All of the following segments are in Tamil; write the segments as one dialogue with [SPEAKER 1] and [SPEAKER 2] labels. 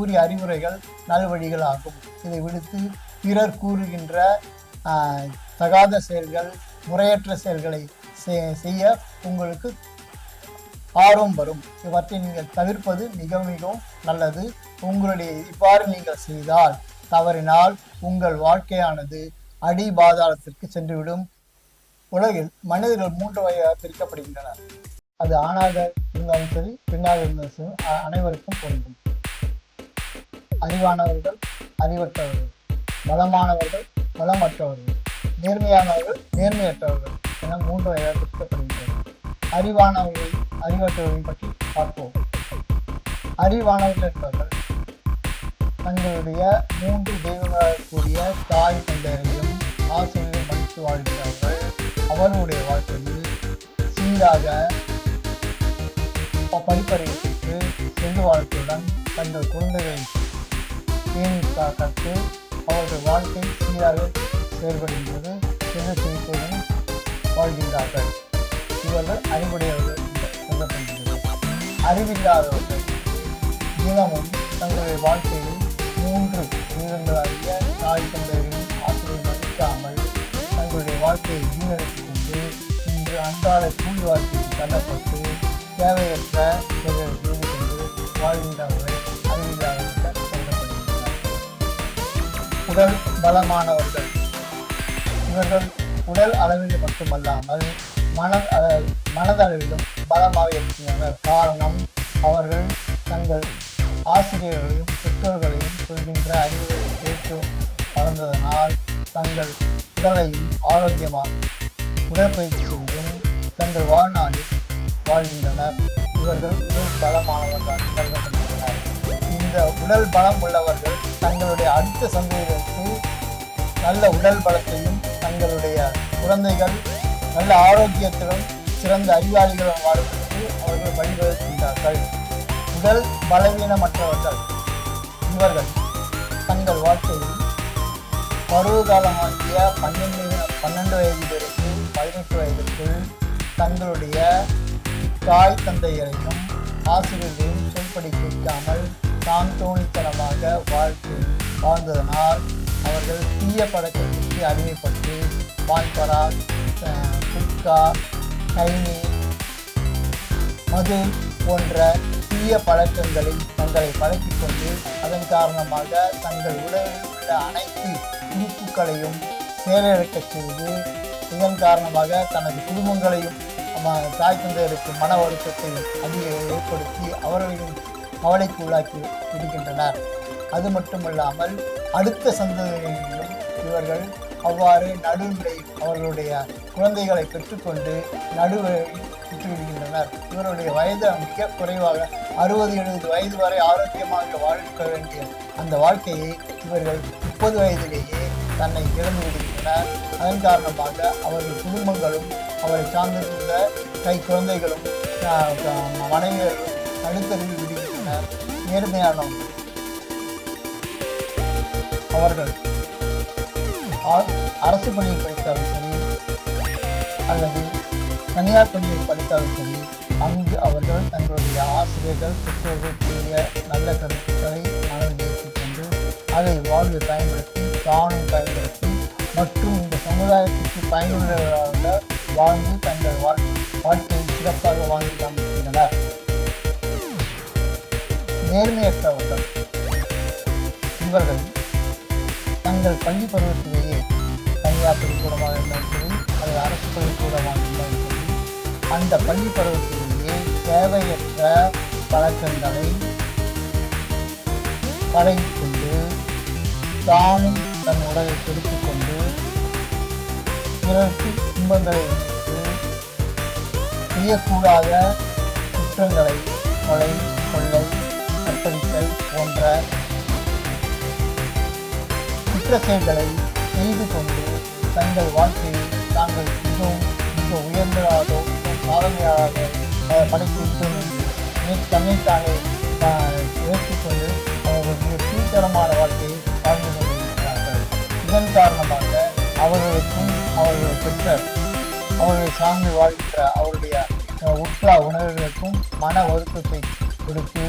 [SPEAKER 1] கூறிய அறிவுரைகள் நல்வழிகள் ஆகும் இதை விடுத்து பிறர் கூறுகின்ற தகாத செயல்கள் முறையற்ற செயல்களை செய்ய உங்களுக்கு ஆர்வம் வரும். இவற்றை நீங்கள் தவிர்ப்பது மிக மிகவும் நல்லது. உங்களுடைய இவ்வாறு நீங்கள் செய்தால் தவறினால் உங்கள் வாழ்க்கையானது அடி பாதாளத்திற்கு சென்றுவிடும். உலகில் மனிதர்கள் மூன்று வகையாக பிரிக்கப்படுகின்றனர். அது ஆணாக இருந்தாலும் சரி பெண்ணாக இருந்தாலும் சரி அனைவருக்கும் பொருந்தும். அறிவானவர்கள் அறிவற்றவர்கள் பலமானவர்கள் பலமற்றவர்கள் நேர்மையானவர்கள் நேர்மையற்றவர்கள் என மூன்று வகையாக பிரிக்கப்படுகின்றனர் அறிவானவர்கள் அறிவற்றவர்கள் பற்றி பார்ப்போம். அறிவானவர்கள் என்பவர்கள் தங்களுடைய மூன்று தெய்வங்களாக கூடிய தாய் தந்தையரையும் ஆசிரியரையும் மதித்து வாழ்கிறார்கள். அவர்களுடைய வாழ்க்கையில் சீராக ப- படிப்பறிவு பெற்று வாழ்க்கையுடன் தங்கள் குழந்தைகளை பேணி கற்று அவர்கள் வாழ்க்கை சீராக செயல்படுகின்றது செல்வ செழிப்பையும் வாழ்கின்றார்கள். இவர்கள் அறிவுடையவர்கள் சொல்லப்படுகிறது. அறிவில்லாதவர்கள் தினமும் தங்களுடைய வாழ்க்கையில் மூன்று வீரங்களாகிய தாய் தந்தையரையும் ஆசிரியர் மதிக்காமல் தங்களுடைய வாழ்க்கையை வீணடித்துக் கொண்டு இன்று அன்றாட கூலி வாழ்க்கையில் தள்ளப்பட்டு தேவையற்ற செயல்களை வாழ்கின்றவர்கள் உடல் பலமானவர்கள். இவர்கள் உடல் அளவில் மட்டுமல்லாமல் மன மனதளவிலும் பலமாக இருக்கின்றனர். காரணம் அவர்கள் தங்கள் ஆசிரியர்களையும் பெற்றோர்களையும் சொல்கின்ற அறிவுரை கேட்டு வளர்ந்ததனால் தங்கள் உடலையும் ஆரோக்கியமாக உடற்பயிற்சி செய்தும் தங்கள் வாழ்நாளில் வாழ்கின்றனர். இவர்கள் உடல் பலமானவர்களாக கருதப்படுகின்றனர். இந்த உடல் பலம் உள்ளவர்கள் தங்களுடைய அடுத்த சந்ததிகளுக்கு நல்ல உடல் பலத்தையும் தங்களுடைய குழந்தைகள் நல்ல ஆரோக்கியத்திலும் சிறந்த அறிவாளிகளும் வாழ்வதற்கு அவர்கள் வழிவகுக்கின்றார்கள். உடல் பலவீனமற்றவர்கள் இவர்கள் தங்கள் வாழ்க்கையில் பருவகாலமாகிய பன்னெண்டு பன்னெண்டு வயதிலிருந்து பதினெட்டு வயதிற்குள் தங்களுடைய தாய் தந்தையரையும் ஆசிரியர்களையும் சொல்படி கேட்காமல் தான் தோணித்தனமாக வாழ்க்கை வாழ்ந்ததனால் அவர்கள் தீய பழக்கத்திற்கு அடிமைப்பட்டு பான்பரா குட்கா கைனி மது போன்ற தீய பழக்கங்களில் தங்களை பழக்கிக் கொண்டு அதன் காரணமாக தங்கள் உடலில் உள்ள அனைத்து உறுப்புகளையும் செயலிழக்கச் செய்து இதன் காரணமாக தனது குடும்பங்களையும் தாய் தந்தையருக்கு மன வருத்தத்தை அதிக ஏற்படுத்தி அவர்களையும் கவலைக்கு உள்ளாக்கி விடுகின்றனர் அது மட்டுமல்லாமல் அடுத்த சந்ததியிலும் இவர்கள் அவ்வாறு நடுநிலையில் அவர்களுடைய குழந்தைகளை பெற்றுக்கொண்டு நடுவழியில் விட்டுவிடுகின்றனர் இவருடைய வயது மிக குறைவாக அறுபது எழுபது வயது வரை ஆரோக்கியமாக வாழ்க்க வேண்டிய அந்த வாழ்க்கையை இவர்கள் முப்பது வயதிலேயே தன்னை இழந்து விடுகின்றனர். அதன் காரணமாக அவர்கள் குடும்பங்களும் அவரை சார்ந்திருந்த கை குழந்தைகளும் மனைவியர்களும் நடுத்தருவில் விடுகின்றனர். நேர்மையானவர்கள் அவர்கள். அரசு பள்ளியில் படித்தாலும் சரி அல்லது தனியார் பள்ளியில் படித்தாலும் சரி அங்கு அவர்கள் தங்களுடைய ஆசிரியர்கள் பெற்றோர்கள் கூறிய நல்ல கருத்துக்களை மனதில் ஏற்றுக்கொண்டு அதை வாழ்வில் பயன்படுத்தி தானும் பயன்படுத்தி மற்றும் இந்த சமுதாயத்திற்கு பயனுள்ளவர்களாக வாழ்ந்து தங்கள் வாழ்க்கையை சிறப்பாக வாழ்ந்து காண்பிக்கின்றனர். நேர்மையற்றவர்கள். இவர்கள் தங்கள் பள்ளி பருவத்திலேயே தனியார் பள்ளிக்கூடமாக இருந்தாலும் சரி அது அரசு பள்ளிக்கூடமாக இருந்தாலும் சரி அந்த பள்ளி பருவத்திலேயே தேவையற்ற பழக்கங்களை பழகிக்கொண்டு தானும் தன் உடலை கெடுத்துக் கொண்டு பிறருக்கு துன்பங்களை செய்யக்கூடாத குற்றங்களை கொலை கொள்ளை கற்பழித்தல் போன்ற குற்றச்செயல்களை செய்து கொண்டு தங்கள் வாழ்க்கையை தாங்கள் மிகவும் மிக உயர்ந்ததாகவோ சாதனையாக படைத்து தன்னைத்தானே ஆஹ், ஏற்றுக்கொண்டு அவர்கள் மிக கீழ்த்தரமான வாழ்க்கையை வாழ்ந்து கொண்டிருக்கிறார்கள். இதன் காரணமாக அவர்களுக்கும் அவர்கள் பெற்ற அவர்களை சார்ந்து வாழ்கின்ற அவருடைய அஹ், உணர்வுகளுக்கும் மன வருத்தத்தை கொடுத்து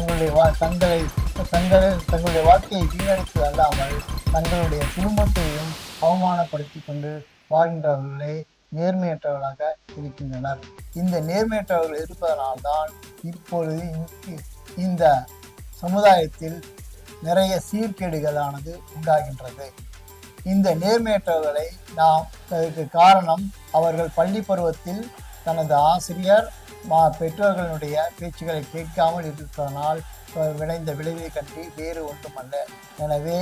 [SPEAKER 1] தங்களுடைய வா தங்களை தங்கள் தங்களுடைய வாழ்க்கையை வீணடித்து அல்லாமல் தங்களுடைய குடும்பத்தையும் அவமானப்படுத்தி கொண்டு வாழ்கின்றவர்களே நேர்மையற்றவர்களாக இருக்கின்றனர். இந்த நேர்மையற்றவர்கள் இருப்பதனால்தான் இப்பொழுது இந்த- இந்த சமுதாயத்தில் நிறைய சீர்கேடுகளானது உண்டாகின்றது. இந்த நேர்மையற்றவர்களை நாம் அதற்கு காரணம் அவர்கள் பள்ளி பருவத்தில் தனது ஆசிரியர் மா பெற்றோர்களுடைய பேச்சுகளை கேட்காமல் இருப்பதனால் விளைந்த விளைவை கட்டி வேறு ஒன்றுமல்ல. எனவே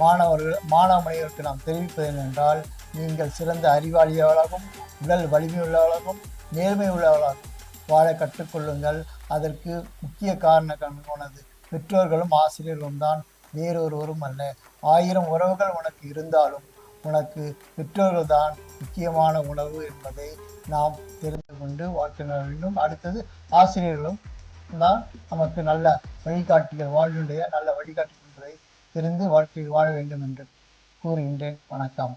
[SPEAKER 1] மாணவர்கள் மாணவ மனிதர்களுக்கு நாம் தெரிவிப்பது என்னென்றால் நீங்கள் சிறந்த அறிவாளியாளாகவும் உடல் வலிமையுள்ளவர்களாகவும் நேர்மை உள்ளவர்களாகவும் வாழ கற்றுக்கொள்ளுங்கள். அதற்கு முக்கிய காரணமானது பெற்றோர்களும் ஆசிரியர்களும் தான் வேறொருவரும் அல்ல ஆயிரம் உறவுகள் உனக்கு இருந்தாலும் உனக்கு பெற்றோர்கள் தான் முக்கியமான உணவு என்பதை நாம் தெரிந்து கொண்டு வாழ்க்கை வேண்டும். அடுத்தது ஆசிரியர்களும் தான் நமக்கு நல்ல வழிகாட்டிகள் வாழ்வுடைய நல்ல வழிகாட்டி தெரிந்து வாழ்க்கையில் வாழ வேண்டும் என்று கூறுகின்றேன். வணக்கம்.